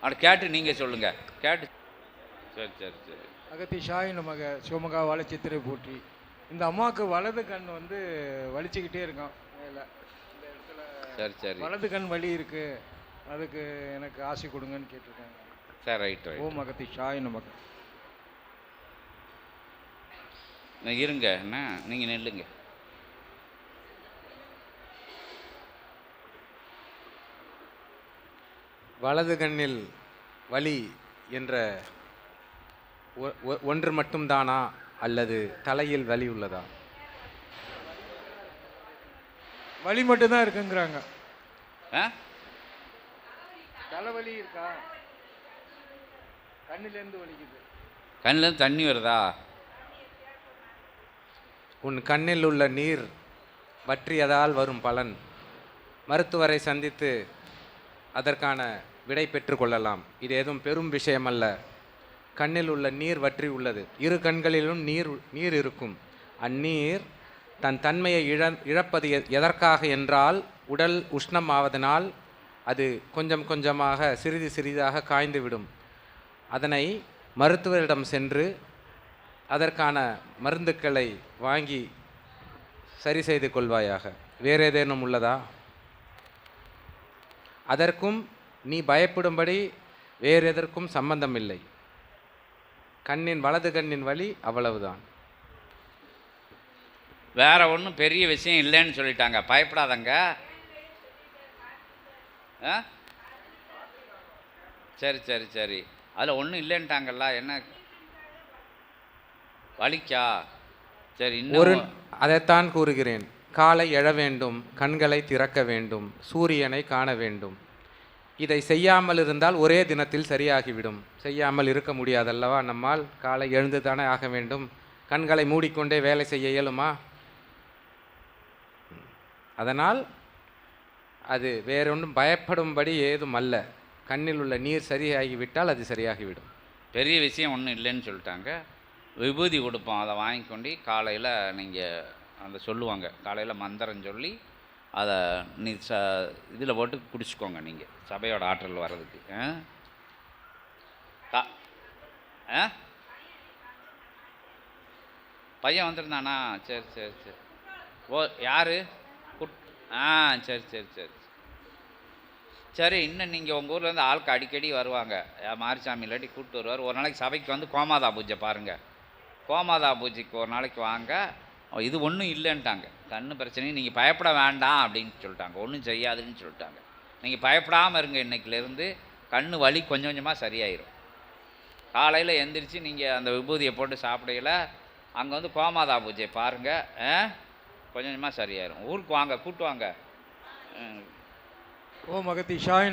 அதை கேட்டு நீங்கள் சொல்லுங்கள் கேட்டு சரி சரி சரி. அகத்தி ஷாய் நமக சிவமகா வாழை சித்திரை போற்றி. இந்த அம்மாவுக்கு வலது கண் வந்து வலிச்சுக்கிட்டே இருக்கான். மேலே. இந்த இடத்துல சரி சரி. வலது கண் வலி இருக்கு. அதுக்கு எனக்கு ஆசை கொடுங்கன்னு கேட்டிருக்காங்க. சரி ரைட் ரைட். ஓம் அகத்தி ஷாய் நமக. இருங்க என்ன? நீங்கள் நில்லுங்க. வலது கண்ணில் வலி என்ற ஒ- ஒ- ஒன்று மட்டும்தானா? அல்லது தலையில் வலி உள்ளதா? வலி மட்டும்தான் இருக்குங்கிறாங்க. ஆ? தலைவலி இருக்கா? கண்ணிலேருந்து வலிக்குது. கண்ணில் தண்ணி வருதா? உன் கண்ணில் உள்ள நீர் வற்றியதால் வரும் பலன். மருத்துவரை சந்தித்து அதற்கான விடை பெற்றுக்கொள்ளலாம். இது எதுவும் பெரும் விஷயமல்ல. கண்ணில் உள்ள நீர் வற்றி உள்ளது. இரு கண்களிலும் நீர் நீர் இருக்கும். அந்நீர் தன் தன்மையை இழ இழப்பது எ- எதற்காக என்றால் உடல் உஷ்ணம் ஆவதனால் அது கொஞ்சம் கொஞ்சமாக சிறிது சிறிதாக காய்ந்துவிடும். அதனை மருத்துவரிடம் சென்று அதற்கான மருந்துக்களை வாங்கி சரி செய்து கொள்வாயாக. வேறு ஏதேனும் உள்ளதா? அதற்கும் நீ பயப்படும்படி வேறு எதற்கும் சம்பந்தம் இல்லை கண்ணின் வலது கண்ணின் வலி அவ்வளவுதான். வேற ஒன்றும் பெரிய விஷயம் இல்லைன்னு சொல்லிட்டாங்க. பயப்படாதங்க. சரி சரி சரி. அதில் ஒன்றும் இல்லைன்ட்டாங்கல்ல என்ன? வலிக்கா? சரி ஒரு அதைத்தான் கூறுகிறேன். காலை எழ வேண்டும் கண்களை திறக்க வேண்டும் சூரியனை காண வேண்டும். இதை செய்யாமல் இருந்தால் ஒரே தினத்தில் சரியாகிவிடும். செய்யாமல் இருக்க முடியாதல்லவா? நம்மால் காலை எழுந்து தானே ஆக வேண்டும். கண்களை மூடிக்கொண்டே வேலை செய்ய இயலுமா? அதனால் அது வேறொன்றும் பயப்படும்படி ஏதும் அல்ல. கண்ணில் உள்ள நீர் சரியாகிவிட்டால் அது சரியாகிவிடும். பெரிய விஷயம் ஒன்றும் இல்லைன்னு சொல்லிட்டாங்க. விபூதி கொடுப்போம். அதை வாங்கிக்கொண்டு காலையில் நீங்கள் அந்த சொல்லுவாங்க. காலையில் மந்திரம் சொல்லி அதை நீ ச இதில் போட்டு குடிச்சுக்கோங்க நீங்கள் சபையோட ஆற்றல் வர்றதுக்கு. ஆ? ஆ? பையன் வந்திருந்தானா? சரி சரி சரி. ஓ யார்? குட் ஆ சரி சரி சரி. சரி இன்னும் நீங்கள் உங்கள் ஊர்லேருந்து ஆளுக்கு அடிக்கடி வருவாங்க. மாரிசாமி இல்லாட்டி கூப்பிட்டு வருவார். ஒரு நாளைக்கு சபைக்கு வந்து கோமாதா பூஜை பாருங்கள் கோமாதா பூஜைக்கு ஒரு நாளைக்கு வாங்க. இது ஒன்றும் இல்லைன்ட்டாங்க. கண்ணு பிரச்சனையும் நீங்கள் பயப்பட வேண்டாம் அப்படின்னு சொல்லிட்டாங்க. ஒன்றும் செய்யாதுன்னு சொல்லிட்டாங்க. நீங்கள் பயப்படாமல் இருங்க இன்றைக்கிலேருந்து கண் வலி கொஞ்சம் கொஞ்சமாக சரியாயிரும். காலையில் எந்திரிச்சு நீங்கள் அந்த விபூதியை போட்டு சாப்பிடையில அங்கே வந்து கோமாதா பூஜை பாருங்கள் கொஞ்சம் கொஞ்சமாக சரியாயிரும். ஊருக்கு வாங்க கூட்டு வாங்க. ஓ ஓம் ஷாய்